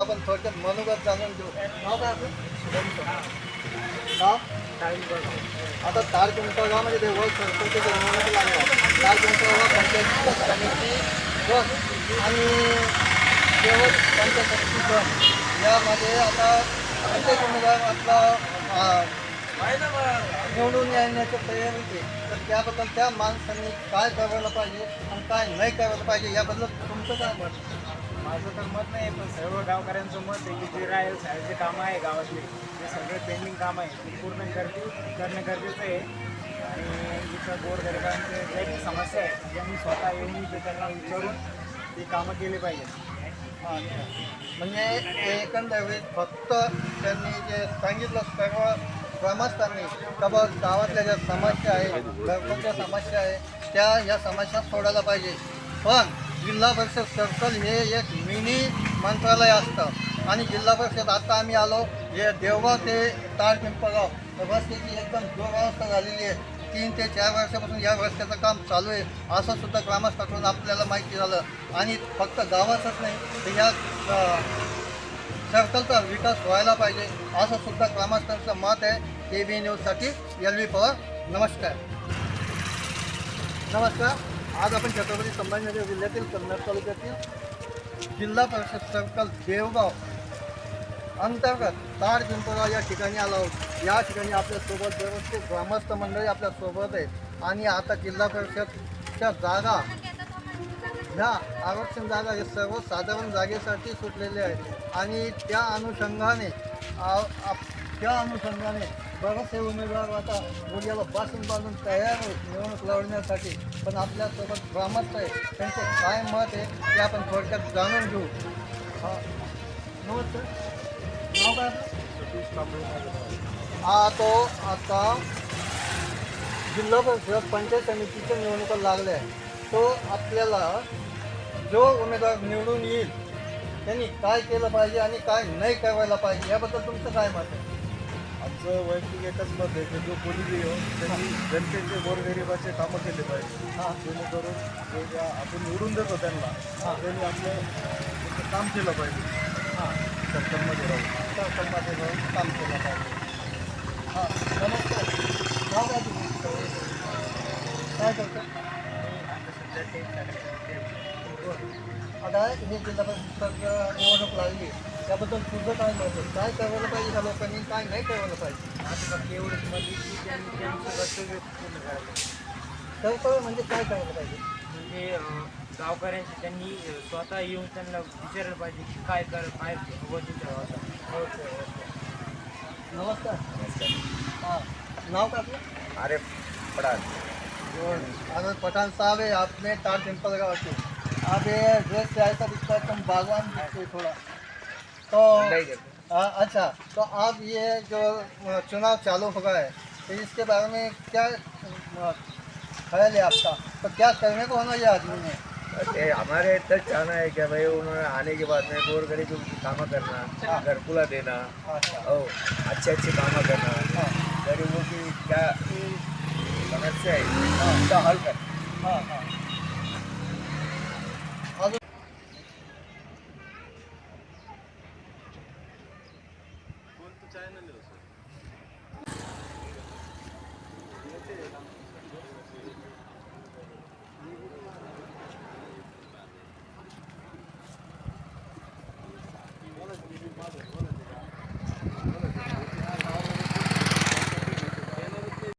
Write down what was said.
आपण थोडक्यात मनोगत जाणून घेऊ नाव काय आपलं नाव आता तार पिंपळगावमध्ये ते वर्क संस्थेचे तार पिंपळगाव पंचायत समिती गट आणि केवळ पंचायत समिती गट यामध्ये आता आपला निवडून येण्याची तयारी आहे तर त्याबद्दल त्या माणसांनी काय करायला पाहिजे आणि काय नाही करायला पाहिजे याबद्दल तुमचं काय मत माझं तर मत नाही पण सर्व गावकऱ्यांचं मत आहे की जे राहील साहेबचे कामं आहे गावातले ते सगळे पेंडिंग काम आहे ते पूर्ण करते करणं गरजेचं आहे आणि इथं गोरगरिबांचे काही समस्या आहे ज्यांनी स्वतः येऊन इथे त्यांना विचारून ती कामं केली पाहिजेत हां म्हणजे एकंदरीत फक्त त्यांनी जे सांगितलं सर्व ग्रामस्थांनी का बघ गावातल्या ज्या समस्या आहे घरकुलच्या समस्या आहे त्या या समस्या सोडायला पाहिजे. पण जिल्हा परिषद सर्कल हे एक मिनी मंत्रालय असतं. आणि जिल्हा परिषद आता आम्ही आलो हे देवगाव ते तार पिंपळगाव रस्त्याची एकदम दुरावस्था झालेली आहे. तीन ते चार वर्षापासून या रस्त्याचं काम चालू आहे. असं सुद्धा ग्रामस्थाकडून आपल्याला माहिती झालं. आणि फक्त गावाचंच नाही तर या सर्कलचा विकास व्हायला पाहिजे असं सुद्धा ग्रामस्थांचं मत आहे. के बी न्यूजसाठी एल व्ही पवार नमस्कार. नमस्कार. आज आपण छत्रपती संभाजीनगर जिल्ह्यातील कन्नड तालुक्यातील जिल्हा परिषद सर्कल देवगाव अंतर्गत ताड पिंपळगाव या ठिकाणी आलो आहोत. या ठिकाणी आपल्यासोबत व्यवस्थित ग्रामस्थ मंडळी आपल्यासोबत आहे आणि आता जिल्हा परिषदच्या जागा ह्या आरक्षण जागा हे सर्वसाधारण जागेसाठी सुटलेले आहेत. आणि त्या अनुषंगाने आ- आप- त्या अनुषंगाने बरेचसे उमेदवार आता मुलीला बासून बांधून तयार आहेत निवडणूक लढण्यासाठी पण आपल्यासोबत ग्रामस्थ आहे त्यांचं काय मत आहे ते आपण थोडक्यात जाणून घेऊ. हा. नमस्कार. हा तो आता जिल्हा परिषद पंचायत समितीच्या निवडणुका लागल्या आहे तो आपल्याला जो उमेदवार निवडून येईल त्यांनी काय केलं पाहिजे आणि काय नाही करायला पाहिजे याबद्दल तुमचं काय मत आहे? आमचं वैयक्तिक एकच मत आहे की जो कोणी येऊ त्यांनी जनतेचे गोरगरिबाचे कामं केले पाहिजे. हां. जेणेकरून जे ज्या आपण निवडून देतो त्यांना. त्यांनी आपलं काम केलं पाहिजे. हां. सरकारमध्ये राहून. काम केलं पाहिजे हां नमस्कार नाव काय तुझं काय करतं आता हे जिल्हा परिषद निवडणूक लागली त्याबद्दल तुझं काय मत काय करायला पाहिजे ह्या लोकांनी काय नाही करायला पाहिजे एवढंच म्हणजे आहे त्यांचं कर्तव्य पूर्ण करायला कर्तव्य म्हणजे काय करायला पाहिजे? गावकऱ्यांशी त्यांनी अं, स्वतः येऊन त्यांना विचारायला पाहिजे की काय कर काय हवं तुमच्या गावात ओके ओके नमस्कार. हाँ नाव का आपलं? अरे पडा अगर पठान साहब है आपने तार टेंपल का वकील आप ये ड्रेस से ऐसा दिखता है तुम बागवान दिखते थोड़ा तो हाँ, अच्छा. तो आप ये जो चुनाव चालू हो गया है तो इसके बारे में क्या ख्याल है आपका। तो क्या करने को होना चाहिए आदमी ने अरे हमारे तक जाना है क्या भाई उन्होंने आने के बाद में गोर गरीब काम करना हाँ। घर खुला देना अच्छा। और अच्छे अच्छे काम करना। हाँ। गरीबों की क्या समस्या है? हाँ, उसका हल कर। चाय ना ले Thank you.